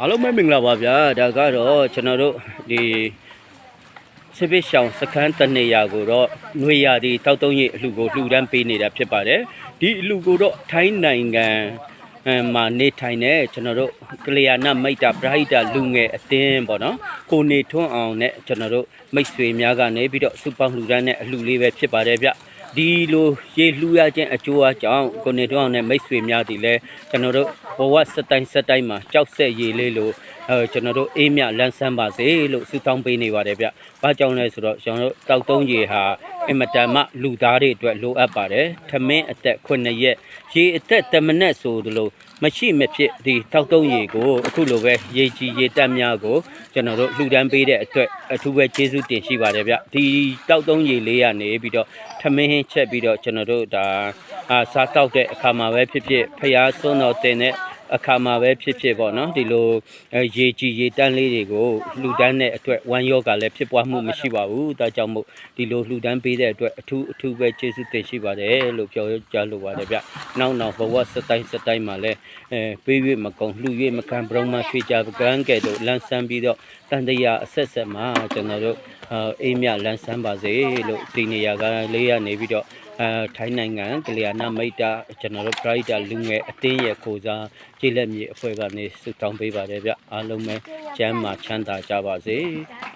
အားလုံးပဲမင်္ဂလာပါဗျာဒါကတော့ကျွန်တော်တို့ဒီစစ်ပစ်ရှောင်စခန်းတနေရာကိုတော့ຫນွေရာဒီတောက်တုံးရိပ်အလှကိုလှူဒန်းပေးနေတာဖြစ်ပါတယ်ဒီအလှကိုတော့ထိုင်းနိုင်ငံအဲမှာနေထိုင်တဲ့ကျွန်တော်တို့ကလျာဏမိတ်တာပရိဟိတလူငယ်အတင်းပေါ့နော်ကိုနေထွန်းအောင်နဲ့ကျွန်တော်တို့မိတ်ဆွေများကနေပြီးတော့စူပေါင်းလှူဒန်းတဲ့အလှလေးပဲဖြစ်ပါတယ်ဗျ ဒီလိုရေလှူရခြင်းအကျိုးအကြောင်းကိုနေထွန်းအောင်နဲ့မိတ်ဆွေများဒီလဲကျွန်တော်တို့ဘဝစတိုင်းစတိုင်းမှာကြောက်ဆက်ရေလေးလို့အဲကျွန်တော်တို့အေးမြလန်းဆန်းပါစေလို့ဆုတောင်းပေးနေပါတယ်ဗျ။ဘာကြောင့်လဲဆိုတော့ကျွန်တော်တို့တောက်တုံးရေဟာ အင်မတန်မှလူသားတွေအတွက်လိုအပ်ပါတယ်။ထမင်းအသက်9ရက်ရေအသက်တမနက်ဆိုသလိုမရှိမဖြစ်ဒီတောက်တုံးရေကိုအခုလိုပဲရေကြီးရေတက်များကိုကျွန်တော်တို့လှူဒန်းပေးတဲ့အတွက်အထူးပဲကျေးဇူးတင်ရှိပါတယ်ဗျ။ဒီတောက်တုံးရေလေးရနေပြီးတော့ထမင်းဟင်းချက်ပြီးတော့ကျွန်တော်တို့ဒါအာစားတောက်တဲ့အခါမှာပဲဖြစ်ဖြစ်ဖျားစွန်းတော်တင်တဲ့ အခါမှာပဲဖြစ်ဖြစ်ပေါ့နော်ဒီလိုအဲရေကြီးရေတန်းလေးတွေကိုလှူဒန်းတဲ့အတွက်ဝမ်းယောဂလည်းဖြစ်ပွားမှုမရှိပါဘူးဒါကြောင့်မို့ဒီလိုလှူဒန်းပေးတဲ့အတွက်အထူးအထူးပဲကျေးဇူးတင်ရှိပါတယ်လို့ပြောကြားလိုပါတယ်ဗျနောက်နောက်ဘဝစတိုင်းစတိုင်းမှာလည်းအဲပေး၍မကုန်လှူ၍မခံဘရုံမရွှေကြပကန်းကဲ့သို့လန်းဆန်းပြီးတော့တန်တရာအဆက်ဆက်မှာကျွန်တော်တို့အာအေးမြလန်းဆန်းပါစေလို့ဒီနေရာကလေးရနေပြီးတော့ အဲထိုင်းနိုင်ငံကလျာဏမိတ်တာကျွန်တော်တို့ brighter လူငယ်အတင်းရဲ့ကိုစားကြည်လက်မြေအဖွဲ့ကနေဆုတောင်းပေးပါတယ်ဗျအားလုံးပဲကျမ်းမာချမ်းသာကြပါစေ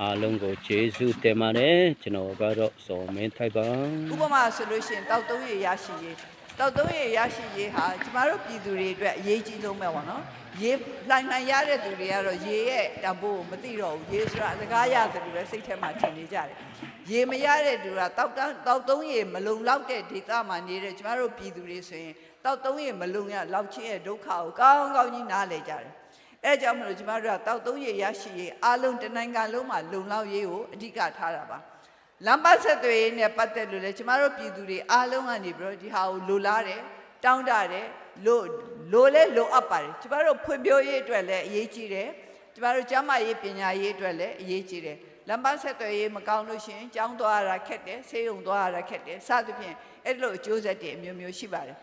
အားလုံးကိုကျေးဇူးတင်ပါတယ်ကျွန်တော်ကတော့စော်မင်းထိုက်ပါဥပမာဆိုလို့ရှိရင်တောက်သုံးရရရှိရေး တောက်သုံးရရရှိရေးဟာကျမတို့ပြည်သူတွေအတွက်အရေးကြီးဆုံးပဲပေါ့နော်ရေလှိုင်လှိုင်ရတဲ့သူတွေကတော့ရေရဲ့တံပိုးကိုမသိတော့ဘူးရေဆိုတာအစကားရတယ်လို့ပဲစိတ်ထဲမှာထင်နေကြတယ်ရေမရတဲ့သူကတောက်တန်းတောက်သုံးရမလုံလောက်တဲ့ဒေသမှာနေတဲ့ကျမတို့ပြည်သူတွေဆိုရင်တောက်သုံးရမလုံရလောက်ချင်းရဲ့ဒုက္ခကိုကောင်းကောင်းကြီးနားလည်ကြတယ်အဲကြောင့်မလို့ကျမတို့ကတောက်သုံးရရရှိရေးအားလုံးတစ်နိုင်ငံလုံးမှာလုံလောက်ရေးကိုအဓိကထားတာပါ လမ်းပတ်ဆက်သွယ်ရေးနဲ့ပတ်သက်လို့လေကျမတို့ပြည်သူတွေအားလုံးကနေပြီးတော့ဒီဟာကိုလိုလားတယ်တောင်းတတယ်လိုလိုလဲလိုအပ်ပါတယ်ကျမတို့ဖွံ့ဖြိုးရေးအတွက်လည်းအရေးကြီးတယ်ကျမတို့ကျန်းမာရေးပညာရေးအတွက်လည်းအရေးကြီးတယ်လမ်းပတ်ဆက်သွယ်ရေးမကောင်းလို့ရှရင်ကျောင်းသွားရတာခက်တယ်ဆေးရုံသွားရတာခက်တယ်စသဖြင့်အဲ့လိုအကျိုးဆက်တွေအမျိုးမျိုးရှိပါတယ်